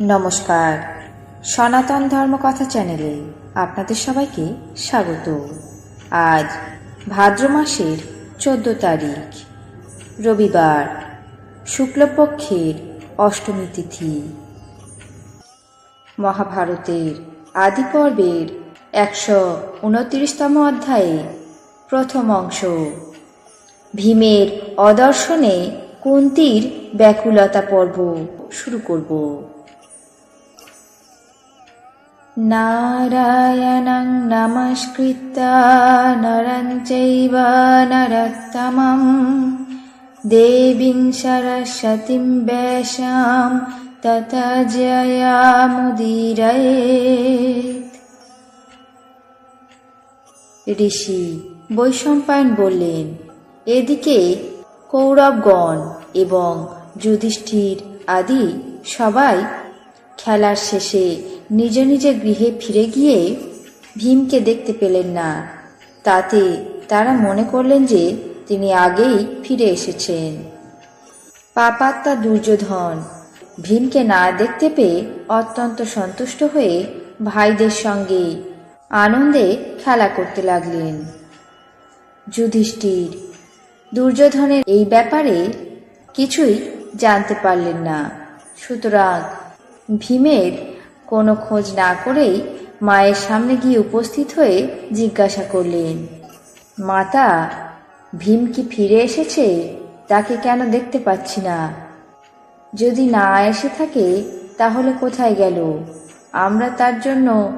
নমস্কার। সনাতন ধর্মকথা চ্যানেলে আপনাদের সবাইকে স্বাগত। আজ ভাদ্র মাসের চোদ্দ তারিখ, রবিবার, শুক্লপক্ষের অষ্টমী তিথি। মহাভারতের আদি পর্বের একশো উনত্রিশতম অধ্যায়ে প্রথম অংশ। ভীমের অদর্শনে কুন্তির ব্যাকুলতা পর্ব শুরু করব। নারায়ণং নমস্কৃত্য নরং চৈব নরোত্তমं দেবীং সরস্বতীং বেশাম তত জয়ামুদীরয়েত ঋষি বৈশম্পায়ন বললেন এদিকে কৌরবগণ এবং যুধিষ্ঠির আদি সবাই খেলার শেষে নিজ নিজ গৃহে ফিরে গিয়ে ভীমকে দেখতে পেলেন না। তাতে তারা মনে করলেন যে তিনি আগেই ফিরে এসেছেন। পাপাত্মা দুর্যোধন ভীমকে না দেখতে পেয়ে অত্যন্ত সন্তুষ্ট হয়ে ভাইদের সঙ্গে আনন্দে খেলা করতে লাগলেন। যুধিষ্ঠির, দুর্যোধনের এই ব্যাপারে কিছুই জানতে পারলেন না। সুতরাং ভীমের কোনো খোঁজ না করেই মায়ের সামনে গিয়ে উপস্থিত হয়ে জিজ্ঞাসা করলেন, মাতা, ভীম কি ফিরে এসেছে? তাকে কেন দেখতে পাচ্ছি না? যদি না এসে থাকে, তাহলে কোথায় গেল? আমরা তার জন্য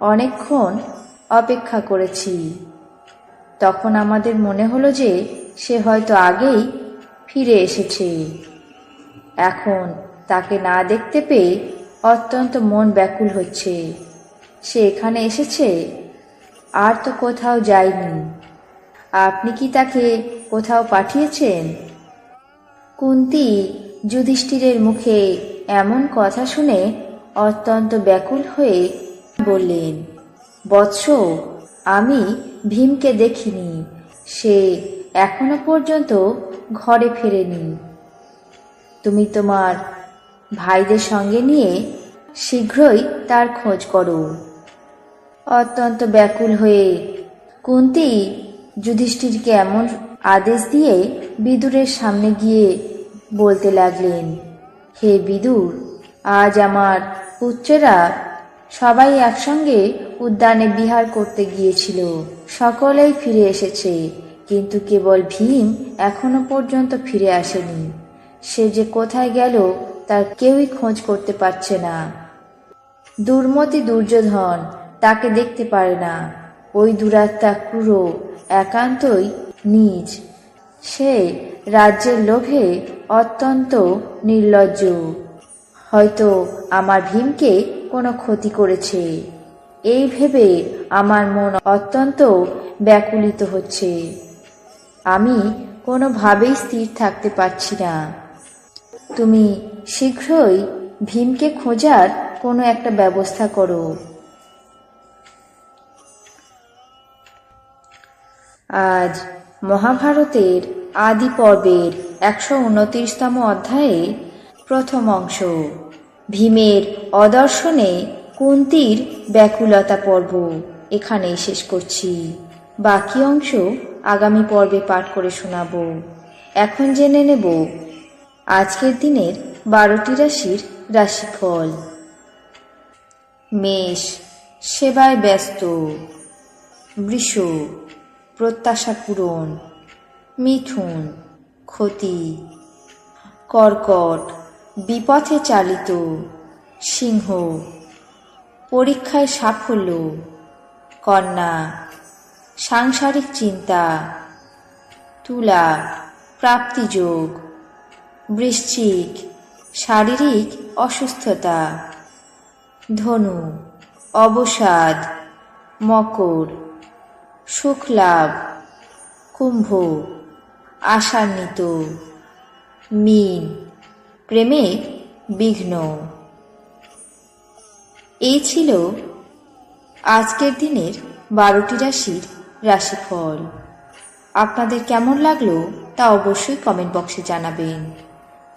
অনেকক্ষণ অপেক্ষা করেছি। তখন আমাদের মনে হলো যে সে হয়তো আগেই ফিরে এসেছে। এখন তাকে না দেখতে পেয়ে অত্যন্ত মন ব্যাকুল হচ্ছে। সে এখানে এসেছে? আর তো কোথাও যায়নি। আপনি কি তাকে কোথাও পাঠিয়েছেন? কুন্তি যুধিষ্ঠিরের মুখে এমন কথা শুনে অত্যন্ত ব্যাকুল হয়ে বললেন, বৎস, আমি ভীমকে দেখিনি। সে এখনও পর্যন্ত ঘরে ফেরেনি। তুমি তোমার ভাইদের সঙ্গে নিয়ে শীঘ্রই তার খোঁজ করো। অত্যন্ত ব্যাকুল হয়ে কুন্তি যুধিষ্ঠিরকে এমন আদেশ দিয়ে বিদুরের সামনে গিয়ে বলতে লাগলেন, হে বিদুর, আজ আমার পুত্রেরা সবাই একসঙ্গে উদ্যানে বিহার করতে গিয়েছিল। সকলেই ফিরে এসেছে, কিন্তু কেবল ভীম এখনও পর্যন্ত ফিরে আসেনি। সে যে কোথায় গেল তার কেউই খোঁজ করতে পারছে না। দুর্মতি দুর্যোধন তাকে দেখতে পারে না। ওই দুরাত্মা ক্রুরো একান্তই নিজ। সে রাজ্যের লোভে অত্যন্ত নির্লজ্জ। হয়তো আমার ভীমকে কোনো ক্ষতি করেছে। এই ভেবে আমার মন অত্যন্ত ব্যাকুলিত হচ্ছে। আমি কোনোভাবেই স্থির থাকতে পারছি না। তুমি শীঘ্রই ভীমকে খোঁজার কোনো একটা ব্যবস্থা করো। আজ মহাভারতের আদি পর্বের একশো উনত্রিশতম অধ্যায়ে প্রথম অংশ, ভীমের অদর্শনে কুন্তির ব্যাকুলতা পর্ব এখানেই শেষ করছি। বাকি অংশ আগামী পর্বে পাঠ করে শোনাবো। এখন জেনে নেব আজকের দিনের বারোটি রাশির রাশিফল। মেষ, সেবায় ব্যস্ত। বৃষ, প্রত্যাশা পূরণ। মিথুন, ক্ষতি। কর্কট, বিপথে চালিত। সিংহ, পরীক্ষায় সাফল্য। কন্যা, সাংসারিক চিন্তা। তুলা প্রাপ্তিযোগ বৃশ্চিক, শারীরিক অসুস্থতা, ধনু, অবসাদ, মকর সুখলাভ কুম্ভ, আশান্বিত, মিন, প্রেমে বিঘ্ন। এই ছিল আজকের দিনের বারোটি রাশির রাশিফল। আপনাদের কেমন লাগল তা অবশ্যই কমেন্ট বক্সে জানাবেন।